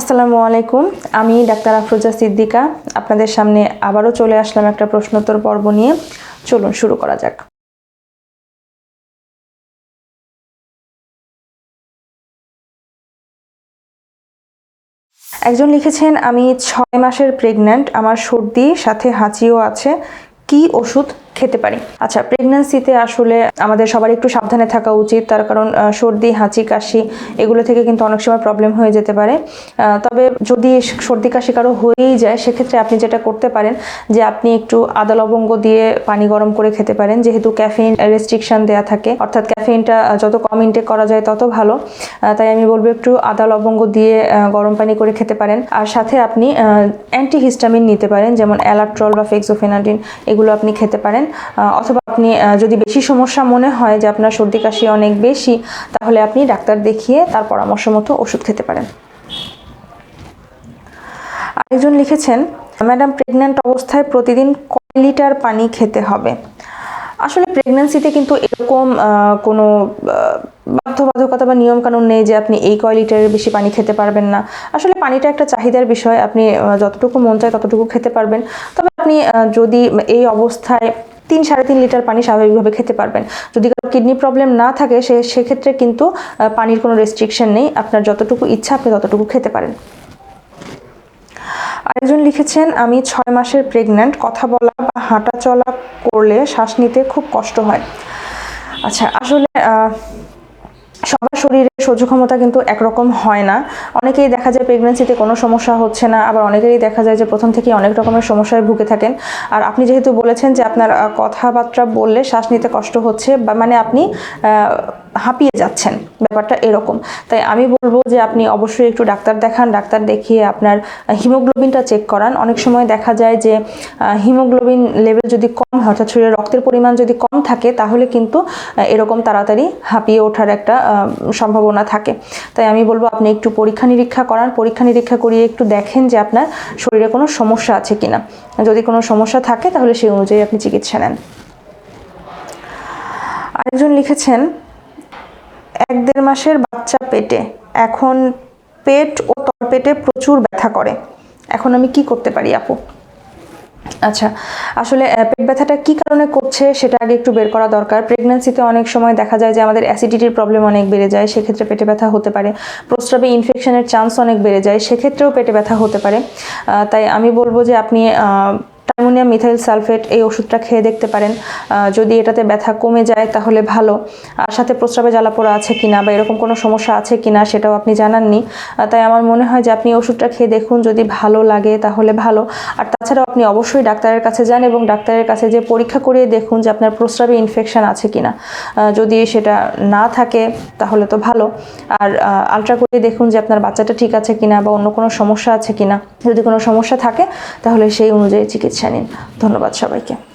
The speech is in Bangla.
আসসালামু আলাইকুম। আমি ডাক্তার আফরোজা সিদ্দিকা। আপনাদের সামনে আবারও চলে আসলাম একটা প্রশ্নোত্তর পর্ব নিয়ে। চলুন, শুরু করা যাক। একজন লিখেছেন, আমি ছয় মাসের প্রেগন্যান্ট, আমার সর্দি, সাথে হাঁচিও আছে। কি ওষুধ খেতে পারি। আচ্ছা প্রেগন্যান্সিতে আসলে আমাদের সবার একটু সাবধানে থাকা উচিত। তার কারণ সর্দি, হাঁচি, কাশি এগুলো থেকে কিন্তু অনেক সময় প্রবলেম হয়ে যেতে পারে। তবে যদি সর্দি, কাশি কারও হয়েই যায়, সেক্ষেত্রে আপনি যেটা করতে পারেন যে আপনি একটু আদা লবঙ্গ দিয়ে পানি গরম করে খেতে পারেন। যেহেতু ক্যাফেইন রেস্ট্রিকশন দেয়া থাকে, অর্থাৎ ক্যাফেইনটা যত কম ইনটেক করা যায় তত ভালো। তাই আমি বলব একটু আদা লবঙ্গ দিয়ে গরম পানি করে খেতে পারেন। আর সাথে আপনি অ্যান্টিহিস্টামিন নিতে পারেন, যেমন অ্যালাট্রল বা ফেক্সোফেনাডিন এগুলো আপনি খেতে পারেন। আহ, অথবা আপনি যদি বেশি সমস্যা মনে হয় যে আপনার সর্দি কাশি অনেক বেশি তাহলে আপনি ডাক্তার দেখিয়ে তার পরামর্শ মতো ওষুধ খেতে পারেন। আরেকজন লিখেছেন ম্যাডাম প্রেগন্যান্ট অবস্থায় প্রতিদিন কয় লিটার পানি খেতে হবে? আসলে প্রেগন্যান্সিতে কিন্তু এরকম কোনো বাধ্যবাধকতা বা নিয়মকানুন নেই যে আপনি এই কয় লিটারের বেশি পানি খেতে পারবেন না। আসলে পানিটা একটা চাহিদার বিষয় আপনি যতটুকু মন চায় ততটুকু খেতে পারবেন। তবে আপনি যদি এই অবস্থায় তিন সাড়ে তিন লিটার পানি স্বাভাবিকভাবে খেতে পারবেন। যদি কারও কিডনি প্রবলেম না থাকে, সে সেক্ষেত্রে কিন্তু পানির কোনো রেস্ট্রিকশন নেই। আপনার যতটুকু ইচ্ছা, আপনি ততটুকু খেতে পারেন। আরেকজন লিখেছেন, আমি ছয় মাসের প্রেগন্যান্ট কথা বলা বা হাঁটা চলা করলে শ্বাস নিতে খুব কষ্ট হয়। আচ্ছা আসলে সবার শরীরে সহ্য ক্ষমতা কিন্তু একরকম হয় না। অনেকেই দেখা যায় প্রেগনেন্সিতে কোনো সমস্যা হচ্ছে না, আবার অনেকেরই দেখা যায় যে প্রথম থেকেই অনেক রকমের সমস্যায় ভুগে থাকেন। আর আপনি যেহেতু বলেছেন যে আপনার কথাবার্তা বললে শ্বাস নিতে কষ্ট হচ্ছে, বা মানে আপনি হাঁপিয়ে যাচ্ছেন। ব্যাপারটা এরকম। তাই আমি বলব যে আপনি অবশ্যই একটু ডাক্তার দেখান, ডাক্তার দেখিয়ে আপনার হিমোগ্লোবিনটা চেক করান। অনেক সময় দেখা যায় যে হিমোগ্লোবিন লেভেল যদি কম হয়, অর্থাৎ শরীরে রক্তের পরিমাণ যদি কম থাকে, তাহলে কিন্তু এরকম তাড়াতাড়ি হাঁপিয়ে ওঠার একটা সম্ভাবনা থাকে। তাই আমি বলব আপনি একটু পরীক্ষা নিরীক্ষা করান। পরীক্ষা নিরীক্ষা করিয়ে একটু দেখেন যে আপনার শরীরে কোনো সমস্যা আছে কিনা। যদি কোনো সমস্যা থাকে, তাহলে সেই অনুযায়ী আপনি চিকিৎসা নেন। আরেকজন লিখেছেন এক দেড় মাসের বাচ্চা পেটে। এখন পেট ও তলপেটে প্রচুর ব্যথা করে। এখন আমি কি করতে পারি আপু? আচ্ছা আসলে পেট ব্যথাটা কি কারণে করছে সেটা আগে একটু বের করা দরকার। প্রেগন্যান্সিতে অনেক সময় দেখা যায় যে আমাদের অ্যাসিডিটির প্রবলেম অনেক বেড়ে যায়, সেক্ষেত্রে পেটে ব্যথা হতে পারে। প্রস্রাবে ইনফেকশনের চান্স অনেক বেড়ে যায়, সেক্ষেত্রেও পেটে ব্যথা হতে পারে। তাই আমি বলব যে আপনি টাইমোনিয়াম মিথাইল সালফেট এই ওষুধটা খেয়ে দেখতে পারেন। যদি এটাতে ব্যথা কমে যায় তাহলে ভালো। আর সাথে প্রস্রাবে জ্বালাপোড়া আছে কিনা বা এরকম কোনো সমস্যা আছে কিনা সেটাও আপনি জানাননি। তাই আমার মনে হয় যে আপনি ওষুধটা খেয়ে দেখুন, যদি ভালো লাগে তাহলে ভালো। আর তাছাড়াও আপনি অবশ্যই ডাক্তারের কাছে যান এবং ডাক্তারের কাছে যে পরীক্ষা করিয়ে দেখুন যে আপনার প্রস্রাবে ইনফেকশান আছে কিনা। যদি সেটা না থাকে তাহলে তো ভালো। আর আলট্রা করে দেখুন যে আপনার বাচ্চাটা ঠিক আছে কিনা বা অন্য কোনো সমস্যা আছে কিনা। যদি কোনো সমস্যা থাকে তাহলে সেই অনুযায়ী চিকিৎসা নিন ধন্যবাদ সবাইকে।